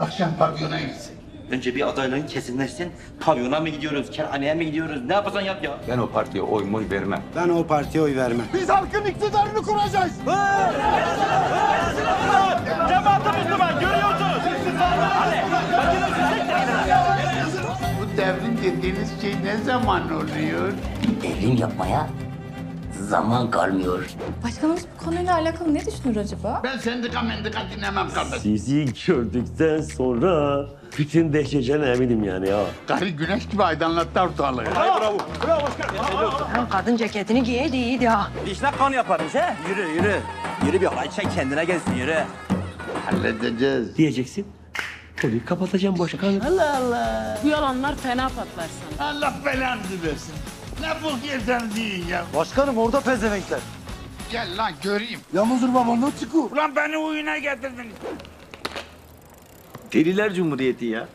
Akşam pavyona gitsin. Önce bir adayların kesinleşsin. Pavyona mı gidiyoruz, kerhaneye mi gidiyoruz? Ne yaparsan yap ya. Ben o partiye oy moy vermem. Ben o partiye oy vermem. Biz halkın iktidarını kuracağız. Bu devrim dediğiniz şey ne zaman oluyor? Devrim yapmaya zaman kalmıyor. Başkanımız bu konuyla alakalı ne düşünür acaba? Ben sendika mendika dinlemem kardeş. Sizi gördükten sonra bütün değişeceğine eminim yani ya. Karı güneş gibi aydınlattı ortalığı. Kadın ceketini giyeydi iyiydi ha. İşte kan yaparız he. Yürü yürü. Yürü bir halay çek kendine gelsin yürü. Halledeceğiz. Diyeceksin. Konuyu kapatacağım başkanım. Bu yalanlar fena patlar sana. Allah belanızı versin. Ne bu gezen değil ya. Başkanım orada pezevenkler. Gel lan göreyim. Yalnızdır baba ne çıkıyor? Ulan beni oyuna getirdin. Deliler Cumhuriyeti ya.